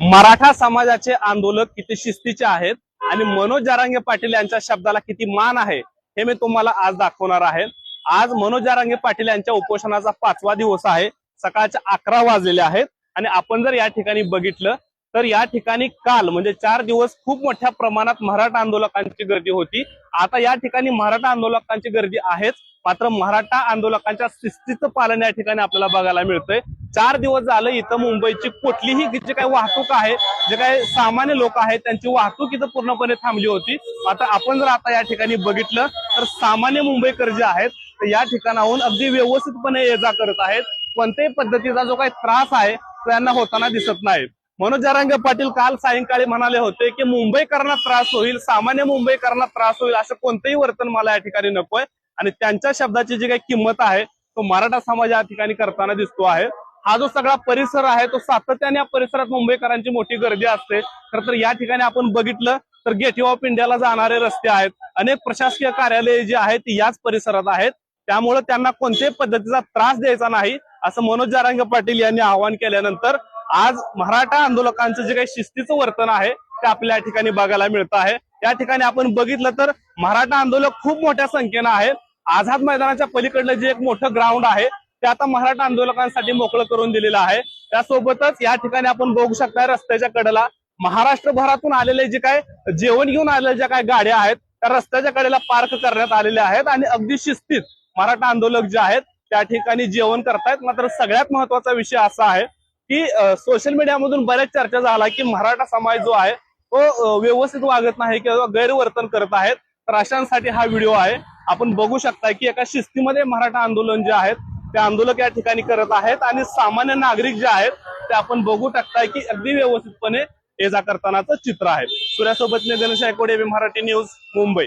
मराठा समाजाचे आंदोलक किती शिस्तीचे आहेत आणि मनोज जारांगे पाटील यांच्या शब्दाला किती मान आहे हे मी तुम्हाला आज दाखवणार आहे. आज मनोज जारांगे पाटील यांच्या उपोषणाचा पाचवा दिवस आहे सकाळच्या अकरा वाजलेले आहेत. आणि आपण जर या ठिकाणी बघितलं तर या ठिकाणी काल म्हणजे चार दिवस खूप मोठ्या प्रमाणात मराठा आंदोलकांची गर्दी होती. आता या ठिकाणी मराठा आंदोलकांची गर्दी आहेच मात्र मराठा आंदोलकांच्या शिस्तीचं पालन या ठिकाणी आपल्याला बघायला मिळतंय. चार दिवस झालं इथं मुंबईची कुठलीही जी काही वाहतूक आहे जे काही सामान्य लोक आहेत त्यांची वाहतूक इथं पूर्णपणे थांबली होती. आता आपण जर आता या ठिकाणी बघितलं तर सामान्य मुंबईकर जे आहेत तर या ठिकाणाहून अगदी व्यवस्थितपणे ये जा करत आहेत. कोणत्याही पद्धतीचा जो काही त्रास आहे तो यांना होताना दिसत नाही. मनोज जरांगे पाटील काल सायंकाळी म्हणाले होते की मुंबईकरांना त्रास होईल सामान्य मुंबईकरांना त्रास होईल असं कोणतंही वर्तन मला या ठिकाणी नकोय. आणि त्यांच्या शब्दाची जी काही किंमत आहे तो मराठा समाज या ठिकाणी करताना दिसतो आहे. हा जो सगळा परिसर आहे तो सातत्याने या परिसरात मुंबईकरांची मोठी गर्दी असते. खरं तर या ठिकाणी आपण बघितलं तर गेटवे ऑफ इंडियाला जाणारे रस्ते आहेत. अनेक प्रशासकीय कार्यालये जी आहेत ती याच परिसरात आहेत. त्यामुळे त्यांना कोणत्याही पद्धतीचा त्रास द्यायचा नाही असं मनोज जारांगे पाटील यांनी आवाहन केल्यानंतर आज मराठा आंदोलकांचं जे काही शिस्तीचं वर्तन आहे ते आपल्या या ठिकाणी बघायला मिळतं आहे. या ठिकाणी आपण बघितलं तर मराठा आंदोलक खूप मोठ्या संख्येनं आहे आझाद मैदानाच्या पलीकडलं जे एक मोठं ग्राउंड आहे ते आता मराठा आंदोलकांसाठी मोकळं करून दिलेलं आहे. त्यासोबतच या ठिकाणी आपण बघू शकता रस्त्याच्या कडेला महाराष्ट्रभरातून आलेले जे काय जेवण घेऊन आलेल्या ज्या काय गाड्या आहेत त्या रस्त्याच्या कडेला पार्क करण्यात आलेल्या आहेत आणि अगदी शिस्तीत मराठा आंदोलक जे आहेत त्या ठिकाणी जेवण करतायत. मात्र सगळ्यात महत्त्वाचा विषय असा आहे की सोशल मीडियामधून बऱ्याच चर्चा झाला की मराठा समाज जो आहे तो व्यवस्थित वागत नाही किंवा गैरवर्तन करत आहेत. तर अशांसाठी हा व्हिडिओ आहे. आपण बघू शकता की एका शिस्तीमध्ये मराठा आंदोलन जे आहेत ते आंदोलक या ठिकाणी करत आहेत आणि सामान्य नागरिक जे आहेत ते आपण बघू शकताय की अगदी व्यवस्थितपणे ये जा करतानाचं चित्र आहे. सूर्यासोबत मी गणेश आयकोडे मराठी न्यूज मुंबई.